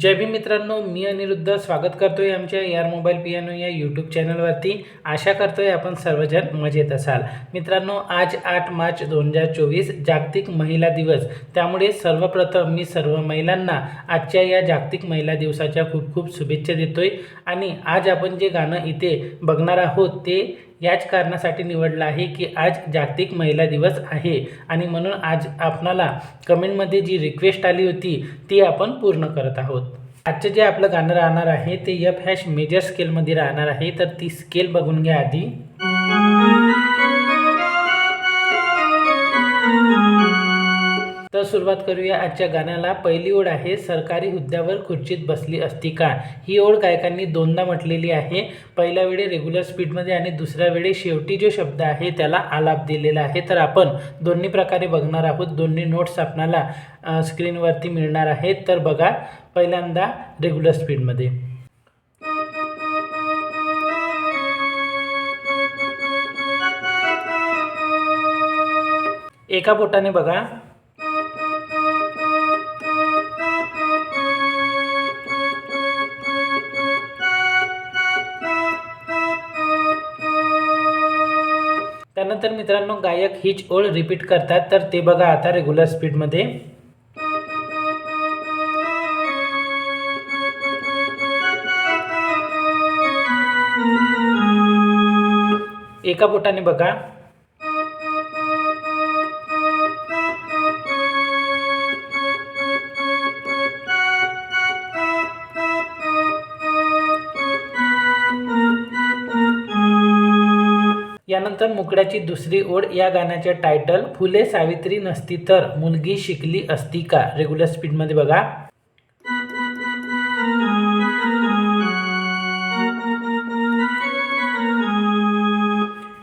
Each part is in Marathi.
जय भीम मित्रांनो मी अनिरुद्ध स्वागत करतो आहे आमच्या यार मोबाईल पियानो या यूट्यूब चॅनलवरती आशा करतो आहे आपण सर्वजण मजेत असाल. मित्रांनो आज आठ मार्च दोन हजार चोवीस जागतिक महिला दिवस. त्यामुळे सर्वप्रथम मी सर्व महिलांना आजच्या या जागतिक महिला दिवसाच्या खूप खूप शुभेच्छा देतो आहे आणि आज आपण जे गाणं इथे बघणार आहोत ते याच कारणासाठी निवडलं आहे की आज जागतिक महिला दिवस आहे. आणि म्हणून आज आपणाला कमेंटमध्ये जी रिक्वेस्ट आली होती ती आपण पूर्ण करत आहोत. आजचं जे आपलं गाणं राहणार आहे ते यफ हॅश मेजर स्केलमध्ये राहणार आहे. तर ती स्केल बघून घ्या आधी. तर सुरुवात करूया आजच्या गाण्याला. पहिली ओळ आहे सरकारी हुद्द्यावर खुर्चीत बसली असती का? ही ओळ गायकांनी दोनदा म्हटलेली आहे. पहिल्या वेळे रेग्युलर स्पीडमध्ये आणि दुसऱ्या वेळे शेवटी जो शब्द आहे त्याला आलाप दिलेला आहे. तर आपण दोन्ही प्रकारे बघणार आहोत. दोन्ही नोट्स आपणाला स्क्रीनवरती मिळणार आहेत. तर बघा पहिल्यांदा रेग्युलर स्पीडमध्ये एका बोटाने बघा. त्यानंतर मित्रांनो गायक हीच ओळ रिपीट करतात. तर ते बघा आता रेग्युलर स्पीडमध्ये एका बोटाने बघा. यानंतर मुकड्याची दुसरी ओळ या गाण्याचे टायटल फुले सावित्री नसती तर मुलगी शिकली असती का? रेग्युलर स्पीडमध्ये बघा.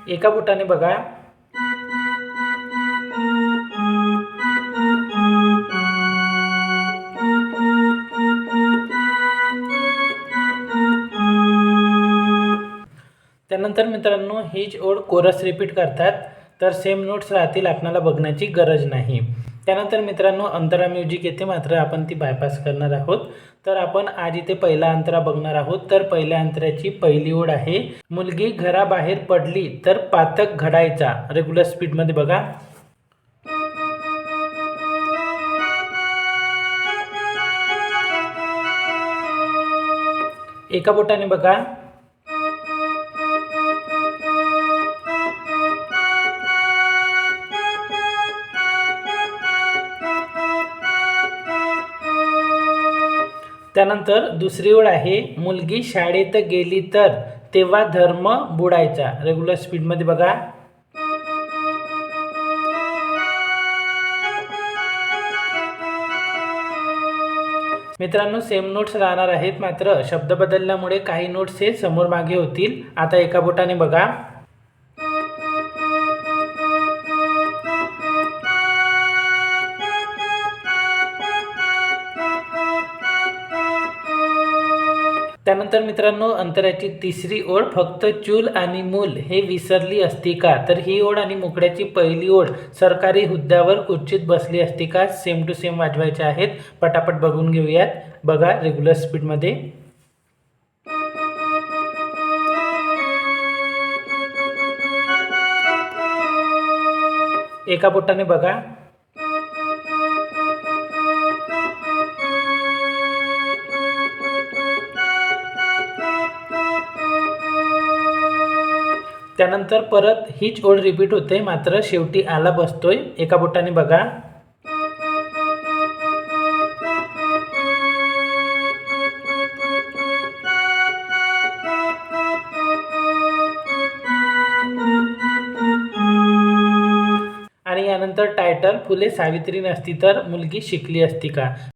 एका बोटाने बघा. त्यानंतर मित्रांनो हीच ओळ कोरस रिपीट करतात तर सेम नोट्स राहतील आपल्याला बघण्याची गरज नाही. त्यानंतर मित्रांनो अंतरा म्युझिक येथे मात्र आपण ती बायपास करणार आहोत. तर आपण आज इथे पहिला अंतरा बघणार आहोत. तर पहिल्या अंतराची पहिली ओळ आहे मुलगी घराबाहेर पडली तर पातक घडायचा. रेग्युलर स्पीडमध्ये बघा. एका बोटाने बघा. त्यानंतर दुसरी ओळ आहे मुलगी शाळेत गेली तर तेव्हा धर्म बुडायचा. रेग्युलर स्पीडमध्ये बघा. मित्रांनो सेम नोट्स राहणार आहेत मात्र शब्द बदलल्यामुळे काही नोट्स हे समोर मागे होतील. आता एका बोटाने बघा. त्यानंतर मित्रांनो अंतराची तिसरी ओळ फक्त चूल आणि मूल हे विसरली असती का? तर ही ओळ आणि मुकड्याची पहिली ओळ सरकारी हुद्द्यावर खुर्चीत बसली असती का? सेम टू सेम वाजवायचे आहेत. पटापट बघून घेऊयात. बघा रेग्युलर स्पीडमध्ये एका बोटाने बघा. त्यानंतर परत हीच ओळ रिपीट होते मात्र शेवटी आला बसतोय. एका बोटाने बघा. आणि यानंतर टायटल फुले सावित्री नसती तर मुलगी शिकली असती का?